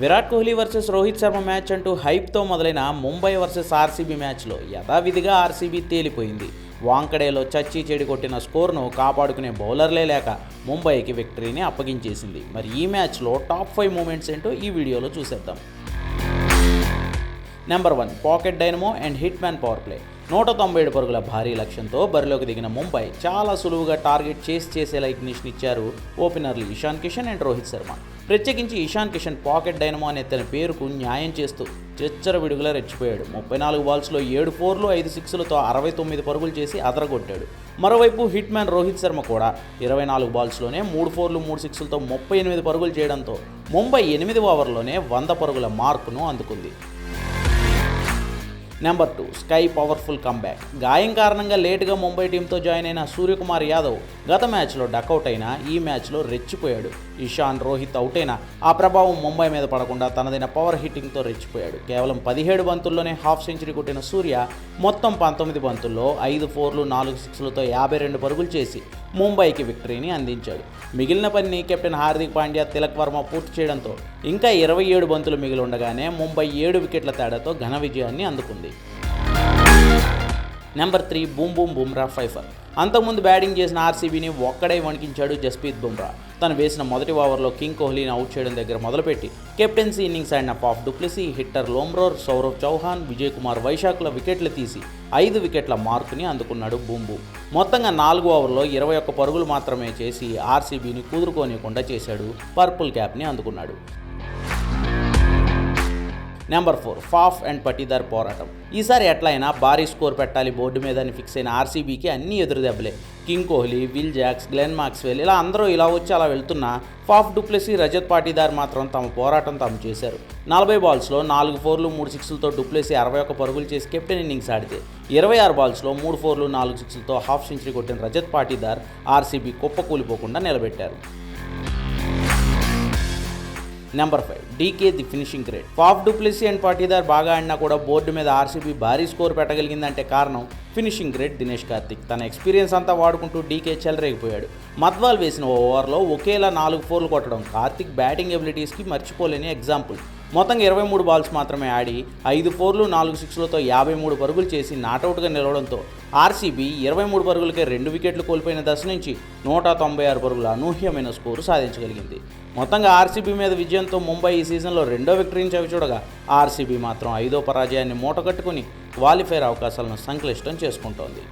Virat Kohli versus Rohit Sharma match అంటూ హైప్తో మొదలైన ముంబై వర్సెస్ ఆర్సీబీ మ్యాచ్లో యథావిధిగా ఆర్సీబీ తేలిపోయింది. వాంకడేలో చచ్చి చెడి కొట్టిన స్కోర్ను కాపాడుకునే బౌలర్లే లేక ముంబైకి విక్టరీని అప్పగించేసింది. మరి ఈ మ్యాచ్లో టాప్ ఫైవ్ మూమెంట్స్ ఏంటో ఈ వీడియోలో చూసేద్దాం. Number one pocket dynamo and hit man power play. నూట తొంభై ఏడు పరుగుల భారీ లక్ష్యంతో బరిలోకి దిగిన ముంబై చాలా సులువుగా టార్గెట్ చేసి చేసేలా ఇగ్నిషన్ ఇచ్చారు ఓపెనర్లు ఇషాన్ కిషన్ అండ్ రోహిత్ శర్మ. ప్రత్యేకించి ఇషాన్ కిషన్ పాకెట్ డైనమో అనే తన పేరుకు న్యాయం చేస్తూ చిచ్చర విడుగులా రెచ్చిపోయాడు. ముప్పై నాలుగు బాల్స్లో ఏడు ఫోర్లు ఐదు సిక్స్లతో అరవై తొమ్మిది పరుగులు చేసి అదరగొట్టాడు. మరోవైపు హిట్ మ్యాన్ రోహిత్ శర్మ కూడా ఇరవై నాలుగు బాల్స్లోనే మూడు ఫోర్లు మూడు సిక్స్లతో ముప్పై ఎనిమిది పరుగులు చేయడంతో ముంబై ఎనిమిది ఓవర్లోనే వంద పరుగుల మార్కును అందుకుంది. Number two SKY powerful comeback గాయం కారణంగా లేటుగా ముంబై టీంతో జాయిన్ అయిన సూర్యకుమార్ యాదవ్ గత మ్యాచ్లో డకౌట్ అయినా ఈ మ్యాచ్లో రెచ్చిపోయాడు. ఇషాన్ రోహిత్ అవుట్ అయినా ఆ ప్రభావం ముంబై మీద పడకుండా తనదైన పవర్ హిట్టింగ్తో రెచ్చిపోయాడు. కేవలం పదిహేడు బంతుల్లోనే హాఫ్ సెంచరీ కొట్టిన సూర్య మొత్తం పంతొమ్మిది బంతుల్లో ఐదు ఫోర్లు నాలుగు సిక్స్లతో యాభై రెండు పరుగులు చేసి ముంబైకి విక్టరీని అందించాడు. మిగిలిన పనిని కెప్టెన్ హార్దిక్ పాండ్యా తిలక్ వర్మ పూర్తి చేయడంతో ఇంకా ఇరవై ఏడు బంతులు మిగిలి ఉండగానే ముంబై ఏడు వికెట్ల తేడాతో ఘన విజయాన్ని అందుకుంది. Number three boom boom Bumrah fifer. అంతకుముందు బ్యాటింగ్ చేసిన ఆర్సీబీని ఒక్కడే వణికించాడు జస్ప్రీత్ బుమ్రా. తను వేసిన మొదటి ఓవర్లో కింగ్ కోహ్లీని అవుట్ చేయడం దగ్గర మొదలుపెట్టి కెప్టెన్సీ ఇన్నింగ్స్ ఆడిన Faf du Plessis hitter Lomror Sourav Chauhan Vijay Kumar వైశాఖ్ల వికెట్లు తీసి ఐదు వికెట్ల మార్కుని అందుకున్నాడు బూంబు మొత్తంగా నాలుగు ఓవర్లో ఇరవై ఒక్క పరుగులు మాత్రమే చేసి ఆర్సీబీని కుదురుకోనియకుండా చేశాడు పర్పుల్ క్యాప్ని అందుకున్నాడు. Number four Faf and Patidar పోరాటం. ఈసారి ఎట్లయినా భారీ స్కోర్ పెట్టాలి బోర్డు మీద అని ఫిక్స్ అయిన ఆర్సీబీకి అన్ని ఎదురు దెబ్బలే. King Kohli Will Jacks Glenn Maxwell ఇలా అందరూ ఇలా వచ్చి అలా వెళ్తున్నా ఫాఫ్ డుప్లెసీ రజత్ పాటీదార్ మాత్రం తమ పోరాటం తాము చేశారు. నలభై బాల్స్లో నాలుగు ఫోర్లు మూడు సిక్స్లతో డుప్లెసీ అరవై ఒక్క పరుగులు చేసి కెప్టెన్ ఇన్నింగ్స్ ఆడితే ఇరవై ఆరు బాల్స్లో మూడు ఫోర్లు నాలుగు సిక్స్లతో హాఫ్ సెంచరీ కొట్టిన రజత్ పాటీదార్ ఆర్సీబీ కుప్పకూలిపోకుండా నిలబెట్టారు. Number five DK the finishing grade Faf du Plessis and Patidar బాగా ఆడినా కూడా బోర్డు మీద ఆర్సీబీ భారీ స్కోర్ పెట్టగలిగిందంటే కారణం ఫినిషింగ్ గ్రేడ్ దినేష్ కార్తిక్ తన ఎక్స్పీరియన్స్ అంతా వాడుకుంటూ డీకే చెలరేగిపోయాడు మద్వాల్ వేసిన ఓవర్లో ఒకేలా నాలుగు ఫోర్లు కొట్టడం కార్తిక్ బ్యాటింగ్ ఎబిలిటీస్కి మర్చిపోలేని ఎగ్జాంపుల్ మొత్తంగా ఇరవై మూడు బాల్స్ మాత్రమే ఆడి ఐదు ఫోర్లు నాలుగు సిక్స్లతో యాభై మూడు పరుగులు చేసి నాటౌట్గా నిలవడంతో ఆర్సీబీ ఇరవై మూడు పరుగులకే రెండు వికెట్లు కోల్పోయిన దశ నుంచి నూట తొంభై ఆరు పరుగుల అనూహ్యమైన స్కోరు సాధించగలిగింది మొత్తంగా ఆర్సీబీ మీద విజయంతో ముంబై ఈ సీజన్లో రెండో విక్టరీని చవిచూడగా ఆర్సీబీ మాత్రం ఐదో పరాజయాన్ని మూటగట్టుకుని క్వాలిఫైర్ అవకాశాలను సంక్లిష్టం చేసుకుంటోంది